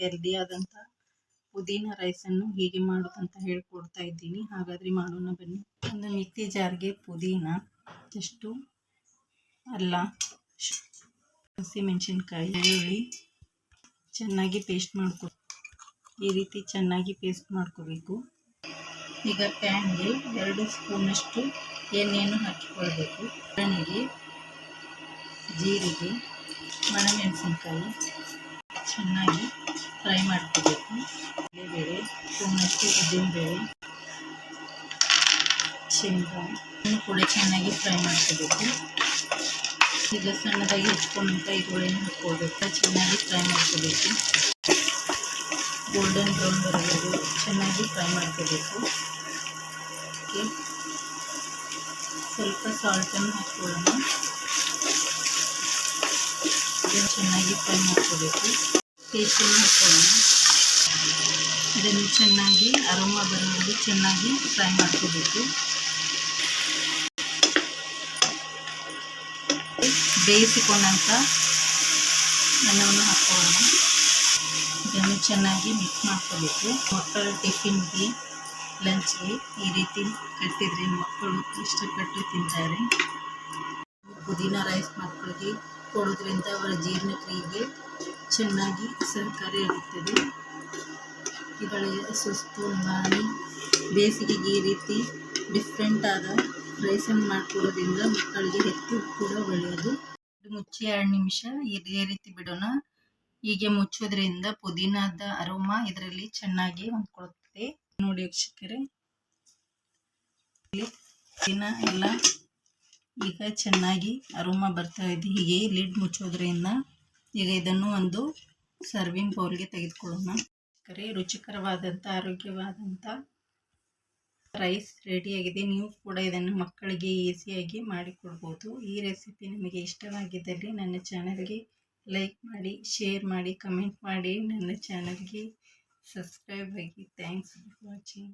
Healthy ಆದಂಥ ಪುದೀನ ರೈಸನ್ನು ಹೇಗೆ ಮಾಡೋದಂತ ಹೇಳ್ಕೊಡ್ತಾ ಇದ್ದೀನಿ. ಹಾಗಾದರೆ ಮಾಡೋಣ ಬನ್ನಿ. ಒಂದು ಮಿಕ್ಸಿ ಜಾರ್ಗೆ ಪುದೀನ, ಜಸ್ಟು ಅಲ್ಲ ಹಸಿಮೆಣಸಿನ್ಕಾಯಿ ಈರುಳ್ಳಿ ಚೆನ್ನಾಗಿ ಪೇಸ್ಟ್ ಮಾಡ್ಕೊ ಈ ರೀತಿ ಚೆನ್ನಾಗಿ ಪೇಸ್ಟ್ ಮಾಡ್ಕೋಬೇಕು. ಈಗ ಪ್ಯಾನ್ಗೆ ಎರಡು ಸ್ಪೂನಷ್ಟು ಎಣ್ಣೆಯನ್ನು ಹಾಕಿಕೊಳ್ಬೇಕು. ಒಣಗಿ ಜೀರಿಗೆ ಒಣಮೆಣಸಿನ್ಕಾಯಿ ಚೆನ್ನಾಗಿ ಫ್ರೈ ಮಾಡ್ಕೋಬೇಕು. ಬೇಳೆ ಸ್ಪೂನಷ್ಟು ಉದ್ದಿನಬೇಳೆ, ಶೇಂಗಾ ಇನ್ನು ಕೂಡ ಚೆನ್ನಾಗಿ ಫ್ರೈ ಮಾಡ್ಕೋಬೇಕು. ಈಗ ಸಣ್ಣದಾಗಿ ಹೆಚ್ಕೊಂಡಂಥ ಈರುಳ್ಳಿನ ಹಾಕ್ಕೊಳ್ಬೇಕು ಚೆನ್ನಾಗಿ ಫ್ರೈ ಮಾಡ್ಕೋಬೇಕು. ಗೋಲ್ಡನ್ ಬ್ರೌನ್ ಬರಬೇಕು ಚೆನ್ನಾಗಿ ಫ್ರೈ ಮಾಡ್ಕೋಬೇಕು. ಓಕೆ. ಸ್ವಲ್ಪ ಸಾಲ್ಟನ್ನು ಹಾಕ್ಕೊಳ್ಳೋಣ. ಇದನ್ನು ಚೆನ್ನಾಗಿ ಫ್ರೈ ಮಾಡ್ಕೋಬೇಕು. ಪೇಸ್ಟನ್ನು ಹಾಕ್ಕೊಳ್ಳೋಣ. ಇದನ್ನು ಚೆನ್ನಾಗಿ, ಅರೋಮ ಬರುವವರೆಗೂ ಚೆನ್ನಾಗಿ ಫ್ರೈ ಮಾಡ್ಕೋಬೇಕು. ಬೇಯಿಸಿಕೊಂಡಂಥ ಅನ್ನವನ್ನು ಹಾಕ್ಕೊಳ್ಳೋಣ. ಇದನ್ನು ಚೆನ್ನಾಗಿ ಮಿಕ್ಸ್ ಮಾಡ್ಕೋಬೇಕು. ಮಕ್ಕಳ ಟಿಫಿನ್ಗೆ, ಲಂಚ್ಗೆ ಈ ರೀತಿ ಕಟ್ಟಿದರೆ ಮಕ್ಕಳು ಇಷ್ಟಪಟ್ಟು ತಿಂತಾರೆ. ಪುದೀನ ರೈಸ್ ಮಕ್ಕಳಿಗೆ ಕೊಡೋದ್ರಿಂದ ಅವರ ಜೀರ್ಣಕ್ರಿಯೆಗೆ ಚೆನ್ನಾಗಿ ಸಹಕಾರಿಯಾಗುತ್ತದೆ ಇದರಲ್ಲಿ ಸುಸ್ತು ಮಾಡಿ ಬೇಸಿಗೆಗೆ ಈ ರೀತಿ ಡಿಫ್ರೆಂಟ್ ಆದ ರೈಸನ್ನು ಮಾಡಿಕೊಡೋದ್ರಿಂದ ಮಕ್ಕಳಿಗೆ ಹೆಚ್ಚು ಕೂಡ ಒಳ್ಳೆಯದು. ಮುಚ್ಚಿ ಎರಡು ನಿಮಿಷ ಇದೇ ರೀತಿ ಬಿಡೋಣ. ಹೀಗೆ ಮುಚ್ಚೋದ್ರಿಂದ ಪುದೀನಾದ ಅರೋಮ ಇದರಲ್ಲಿ ಚೆನ್ನಾಗಿ ಹೊಂದ್ಕೊಳ್ತದೆ ನೋಡಿ ವೀಕ್ಷಕರೇ. ಪುದೀನ ಎಲ್ಲ ಈಗ ಚೆನ್ನಾಗಿ ಅರೋಮ ಬರ್ತಾ ಇದೆ. ಹೀಗೆ ಲಿಡ್ ಮುಚ್ಚೋದ್ರಿಂದ ಈಗ ಇದನ್ನು ಒಂದು ಸರ್ವಿಂಗ್ ಬೌಲ್ಗೆ ತೆಗೆದುಕೊಳ್ಳೋಣ. ಕರಿ ರುಚಿಕರವಾದಂಥ ಆರೋಗ್ಯವಾದಂಥ ರೈಸ್ ರೆಡಿಯಾಗಿದೆ ನೀವು ಕೂಡ ಇದನ್ನು ಮಕ್ಕಳಿಗೆ ಈಸಿಯಾಗಿ ಮಾಡಿಕೊಡ್ಬೋದು. ಈ ರೆಸಿಪಿ ನಿಮಗೆ ಇಷ್ಟವಾಗಿದ್ದಲ್ಲಿ ನನ್ನ ಚಾನಲ್ಗೆ ಲೈಕ್ ಮಾಡಿ ಶೇರ್ ಮಾಡಿ ಕಮೆಂಟ್ ಮಾಡಿ. ನನ್ನ ಚಾನಲ್ಗೆ ಸಬ್ಸ್ಕ್ರೈಬ್ ಆಗಿ. Thanks for watching